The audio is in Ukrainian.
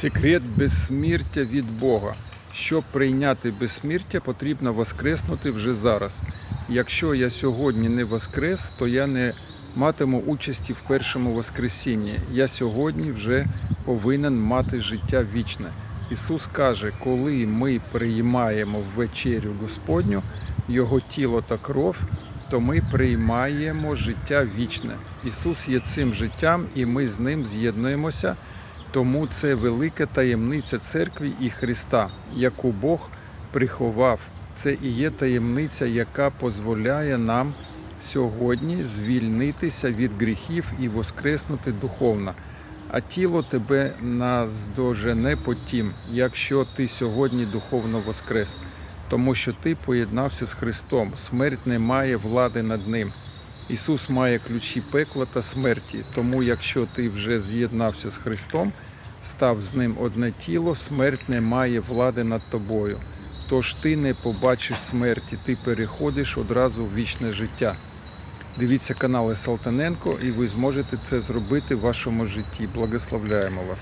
Секрет безсмертя від Бога. Щоб прийняти безсмертя, потрібно воскреснути вже зараз. Якщо я сьогодні не воскрес, то я не матиму участі в першому воскресінні. Я сьогодні вже повинен мати життя вічне. Ісус каже, коли ми приймаємо вечерю Господню Його тіло та кров, то ми приймаємо життя вічне. Ісус є цим життям, і ми з ним з'єднуємося. Тому це велика таємниця церкви і Христа, яку Бог приховав. Це і є таємниця, яка дозволяє нам сьогодні звільнитися від гріхів і воскреснути духовно. А тіло тебе наздожене потім, якщо ти сьогодні духовно воскрес, тому що ти поєднався з Христом. Смерть не має влади над ним. Ісус має ключі пекла та смерті. Тому, якщо ти вже з'єднався з Христом, став з ним одне тіло, смерть не має влади над тобою. Тож ти не побачиш смерті, ти переходиш одразу в вічне життя. Дивіться канали Салтаненко, і ви зможете це зробити в вашому житті. Благословляємо вас.